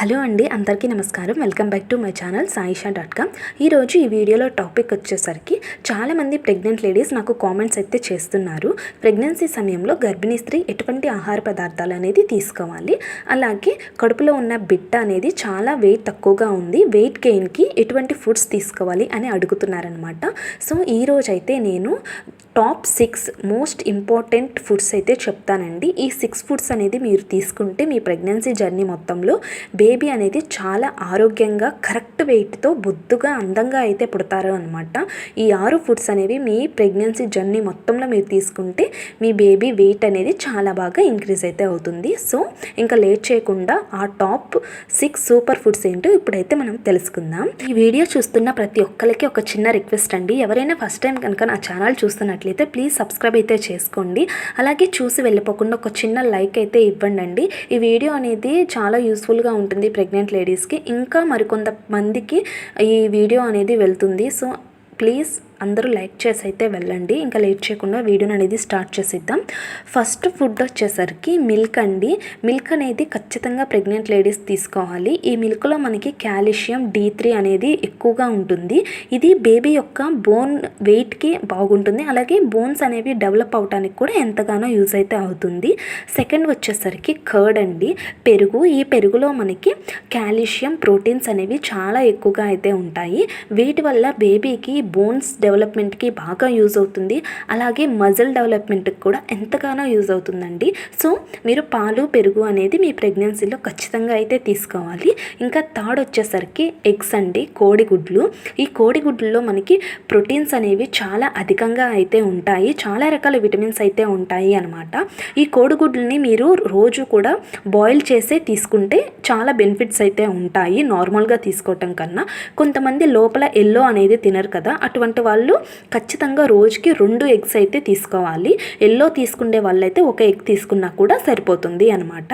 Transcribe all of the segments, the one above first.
Hello అండి అందరికీ నమస్కారం. Welcome back to my channel Saisha dot com. ఈరోజు ఈ వీడియోలో టాపిక్ వచ్చేసరికి చాలామంది ప్రెగ్నెంట్ లేడీస్ నాకు కామెంట్స్ అయితే చేస్తున్నారు. ప్రెగ్నెన్సీ సమయంలో గర్భిణీ స్త్రీ ఎటువంటి ఆహార పదార్థాలు అనేది తీసుకోవాలి. అలాగే కడుపులో ఉన్న బిడ్డ అనేది చాలా వెయిట్ తక్కువగా ఉంది. వెయిట్ గెయిన్కి ఎటువంటి ఫుడ్స్ తీసుకోవాలి అని అడుగుతున్నారనమాట సో ఈరోజైతే నేను top six most important foods అయితే చెప్తానండి. ఈ సిక్స్ ఫుడ్స్ అనేది మీరు తీసుకుంటే మీ ప్రెగ్నెన్సీ జర్నీ మొత్తంలో బేబీ అనేది చాలా ఆరోగ్యంగా కరెక్ట్ వెయిట్తో బొద్దుగా అందంగా అయితే పుడతారు అనమాట ఈ ఆరు ఫుడ్స్ అనేవి మీ ప్రెగ్నెన్సీ జర్నీ మొత్తంలో మీరు తీసుకుంటే మీ బేబీ వెయిట్ అనేది చాలా బాగా ఇంక్రీజ్ అయితే అవుతుంది. సో ఇంకా లేట్ చేయకుండా ఆ టాప్ సిక్స్ సూపర్ ఫుడ్స్ ఏంటో ఇప్పుడైతే మనం తెలుసుకుందాం. ఈ వీడియో చూస్తున్న ప్రతి ఒక్కరికి ఒక చిన్న రిక్వెస్ట్ అండి. ఎవరైనా ఫస్ట్ టైం కనుక నా ఛానల్ చూస్తున్నట్లయితే ప్లీజ్ సబ్స్క్రైబ్ అయితే చేసుకోండి. అలాగే చూసి వెళ్ళిపోకుండా ఒక చిన్న లైక్ అయితే ఇవ్వండి అండి ఈ వీడియో అనేది చాలా యూస్ఫుల్గా ఉంటుంది ప్రెగ్నెంట్ లేడీస్కి ఇంకా మరికొంతమందికి ఈ వీడియో అనేది వెళ్తుంది. సో ప్లీజ్ అందరూ లైక్ చేసి అయితే వెళ్ళండి. ఇంకా లేట్ చేయకుండా వీడియోని అనేది స్టార్ట్ చేసేద్దాం. ఫస్ట్ ఫుడ్ వచ్చేసరికి మిల్క్ అండి. మిల్క్ అనేది ఖచ్చితంగా ప్రెగ్నెంట్ లేడీస్ తీసుకోవాలి. ఈ మిల్క్లో మనకి కాల్షియం డి త్రీ అనేది ఎక్కువగా ఉంటుంది. ఇది బేబీ యొక్క బోన్ వెయిట్కి బాగుంటుంది. అలాగే బోన్స్ అనేవి డెవలప్ అవడానికి కూడా ఎంతగానో యూజ్ అయితే అవుతుంది. సెకండ్ వచ్చేసరికి కర్డ్ అండి. పెరుగు ఈ పెరుగులో మనకి కాల్షియం ప్రోటీన్స్ అనేవి చాలా ఎక్కువగా అయితే ఉంటాయి. వీటి వల్ల బేబీకి బోన్స్ డెవలప్మెంట్కి బాగా యూజ్ అవుతుంది. అలాగే మజిల్ డెవలప్మెంట్కి కూడా ఎంతగానో యూజ్ అవుతుందండి. సో మీరు పాలు పెరుగు అనేది మీ ప్రెగ్నెన్సీలో ఖచ్చితంగా అయితే తీసుకోవాలి. ఇంకా థర్డ్ వచ్చేసరికి ఎగ్స్ అండి కోడిగుడ్లు. ఈ కోడిగుడ్లలో మనకి ప్రోటీన్స్ అనేవి చాలా అధికంగా అయితే ఉంటాయి. చాలా రకాల విటమిన్స్ అయితే ఉంటాయి అనమాట ఈ కోడిగుడ్లని మీరు రోజు కూడా బాయిల్ చేసే తీసుకుంటే చాలా బెనిఫిట్స్ అయితే ఉంటాయి. నార్మల్గా తీసుకోవటం కన్నా కొంతమంది లోపల ఎల్లో అనేది తినరు కదా అటువంటి వాళ్ళు ఖచ్చితంగా రోజుకి రెండు ఎగ్స్ అయితే తీసుకోవాలి. ఎల్లో తీసుకునే వాళ్ళైతే ఒక ఎగ్ తీసుకున్నా కూడా సరిపోతుంది అనమాట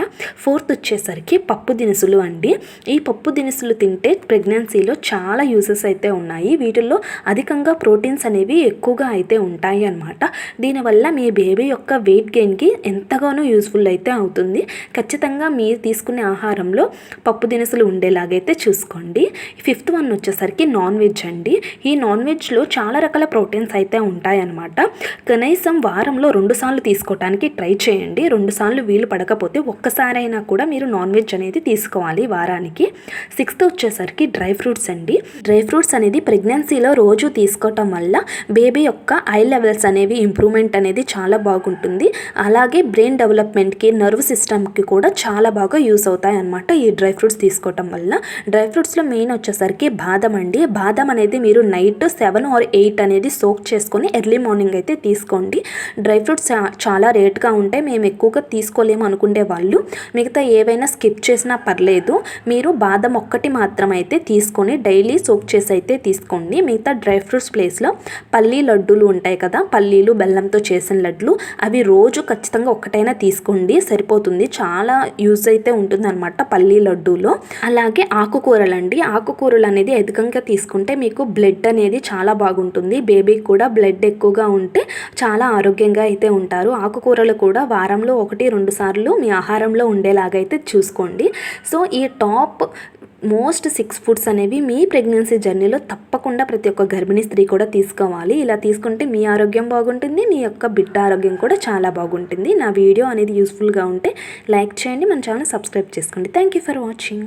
ఫోర్త్ వచ్చేసరికి పప్పు దినుసులు అండి. ఈ పప్పు దినుసులు తింటే ప్రెగ్నెన్సీలో చాలా యూజెస్ అయితే ఉన్నాయి. వీటిల్లో అధికంగా ప్రోటీన్స్ అనేవి ఎక్కువగా అయితే ఉంటాయి అనమాట దీనివల్ల మీ బేబీ యొక్క వెయిట్ గెయిన్కి ఎంతగానో యూస్ఫుల్ అయితే అవుతుంది. ఖచ్చితంగా మీరు తీసుకునే ఆహారంలో పప్పు దినుసులు ఉండేలాగైతే చూసుకోండి. ఫిఫ్త్ వన్ వచ్చేసరికి నాన్ వెజ్ అండి. ఈ నాన్ వెజ్లో చాలా రకాల ప్రోటీన్స్ అయితే ఉంటాయన్నమాట. కనీసం వారంలో రెండు సార్లు తీసుకోవడానికి ట్రై చేయండి. రెండు సార్లు వీలు పడకపోతే ఒక్కసారైనా కూడా మీరు నాన్ వెజ్ అనేది తీసుకోవాలి వారానికి. సిక్స్త్ వచ్చేసరికి డ్రై ఫ్రూట్స్ అండి. డ్రై ఫ్రూట్స్ అనేది ప్రెగ్నెన్సీలో రోజు తీసుకోవటం వల్ల బేబీ యొక్క ఐ లెవెల్స్ అనేవి ఇంప్రూవ్మెంట్ అనేది చాలా బాగుంటుంది. అలాగే బ్రెయిన్ డెవలప్మెంట్కి నర్వ్ సిస్టమ్కి కూడా చాలా బాగా యూస్ అవుతాయి అనమాట ఈ డ్రై ఫ్రూట్స్ తీసుకోవటం వల్ల. డ్రై ఫ్రూట్స్లో మెయిన్ వచ్చేసరికి బాదం అండి. బాదం అనేది మీరు నైట్ సెవెన్ ఆర్ ఎయిట్ అనేది సోక్ చేసుకొని ఎర్లీ మార్నింగ్ అయితే తీసుకోండి. డ్రై ఫ్రూట్స్ చాలా రేట్గా ఉంటాయి. మేము ఎక్కువగా తీసుకోలేము అనుకునే వాళ్ళు. మిగతా ఏవైనా స్కిప్ చేసినా పర్లేదు. మీరు బాదం ఒక్కటి మాత్రం అయితే తీసుకొని డైలీ సోక్ చేసి అయితే తీసుకోండి. మిగతా డ్రై ఫ్రూట్స్ ప్లేస్లో పల్లీ లడ్డూలు ఉంటాయి కదా పల్లీలు బెల్లంతో చేసిన లడ్లు అవి రోజు ఖచ్చితంగా ఒక్కటైనా తీసుకోండి. సరిపోతుంది. చాలా యూజ్ అయితే ఉంటుంది అనమాట పల్లీ లడ్డూలో. అలాగే ఆకుకూరలు అండి ఆకుకూరలు అనేది అధికంగా తీసుకుంటే మీకు బ్లడ్ అనేది చాలా బాగుంటుంది. ఉంటుంది. బేబీకి కూడా బ్లడ్ ఎక్కువగా ఉంటే చాలా ఆరోగ్యంగా అయితే ఉంటారు. ఆకుకూరలు కూడా వారంలో ఒకటి రెండు సార్లు మీ ఆహారంలో ఉండేలాగైతే చూసుకోండి. సో ఈ టాప్ మోస్ట్ సిక్స్ ఫుడ్స్ అనేవి మీ ప్రెగ్నెన్సీ జర్నీలో తప్పకుండా ప్రతి ఒక్క గర్భిణీ స్త్రీ కూడా తీసుకోవాలి. ఇలా తీసుకుంటే మీ ఆరోగ్యం బాగుంటుంది మీ యొక్క బిడ్డ ఆరోగ్యం కూడా చాలా బాగుంటుంది. నా వీడియో అనేది యూస్ఫుల్గా ఉంటే లైక్ చేయండి మన ఛానల్ సబ్స్క్రైబ్ చేసుకోండి. Thank you for watching.